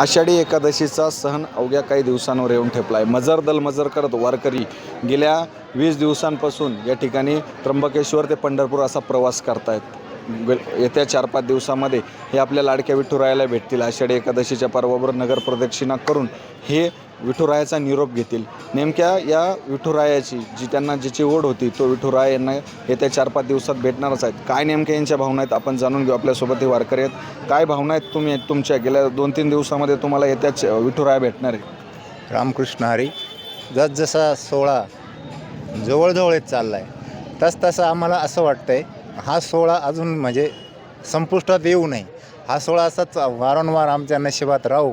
आषाढी एकादशीचा सण अवघ्या काही दिवसांवर येऊन ठेपला आहे मजर दल मजर करत वारकरी गेल्या वीस दिवसांपासून या ठिकाणी त्र्यंबकेश्वर ते पंढरपूर असा प्रवास करतायत. ग- येत्या चार पाच दिवसामध्ये हे आपल्या लाडक्या विठुरायाला भेटतील. आषाढी एकादशीच्या पर्वावर नगर प्रदक्षिणा करून हे विठुरायाचा निरोप घेतील. नेमक्या या विठुरायाची जी त्यांना जिची ओढ होती तो विठुराय यांना येत्या चार पाच दिवसात भेटणारच आहेत. काय नेमक्या यांच्या भावना आहेत आपण जाणून घेऊ. आपल्यासोबत हे वारकरी आहेत. काय भावना आहेत तुम्ही तुमच्या? गेल्या दोन तीन दिवसामध्ये तुम्हाला येत्याच विठुराया भेटणार आहे रामकृष्ण हरी जसजसा सोहळा जवळजवळ येत चालला आहे तसतसं आम्हाला असं वाटतं आहे हा सोहळा अजून म्हणजे संपुष्टात येऊ नये. हा सोहळा असाच वारंवार आमच्या नशिबात राहू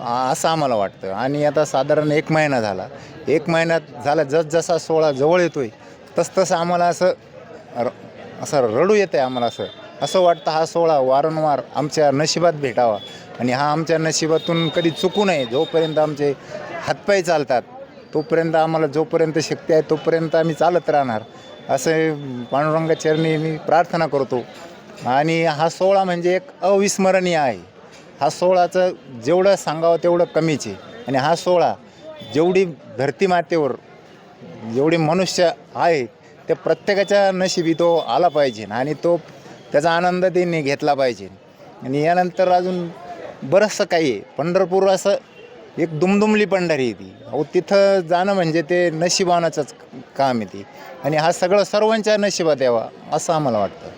असं आम्हाला वाटतं. आणि आता साधारण एक महिना झाला. एक महिन्यात झाला जसजसा सोहळा जवळ येतो आहे तसतसं आम्हाला असं र असं रडू येतं आहे आम्हाला असं. असं वाटतं हा सोहळा वारंवार आमच्या नशिबात भेटावा. आणि हा आमच्या नशिबातून कधी चुकू नये. जोपर्यंत आमचे हातपाय चालतात तोपर्यंत आम्हाला जोपर्यंत शक्ती आहे तोपर्यंत आम्ही चालत राहणार. असे पांडुरंगाचरणी मी प्रार्थना करतो. आणि हा सोहळा म्हणजे एक अविस्मरणीय आहे. हा सोहळाचं जेवढं सांगावं तेवढं कमीच आहे. आणि हा सोहळा जेवढी धरती मातेवर जेवढे मनुष्य आहे ते प्रत्येकाच्या नशिबी तो आला पाहिजे आणि तो त्याचा आनंद त्यांनी घेतला पाहिजे. आणि यानंतर अजून बरंचसं काही आहे. पंढरपूर असं एक दुमदुमली पंढरी आहे ती. अहो तिथं जाणं म्हणजे ते नशिबानाचंच काम आहे ती. आणि हा सगळं सर्वांच्या नशिबात यावा असं आम्हाला वाटतं.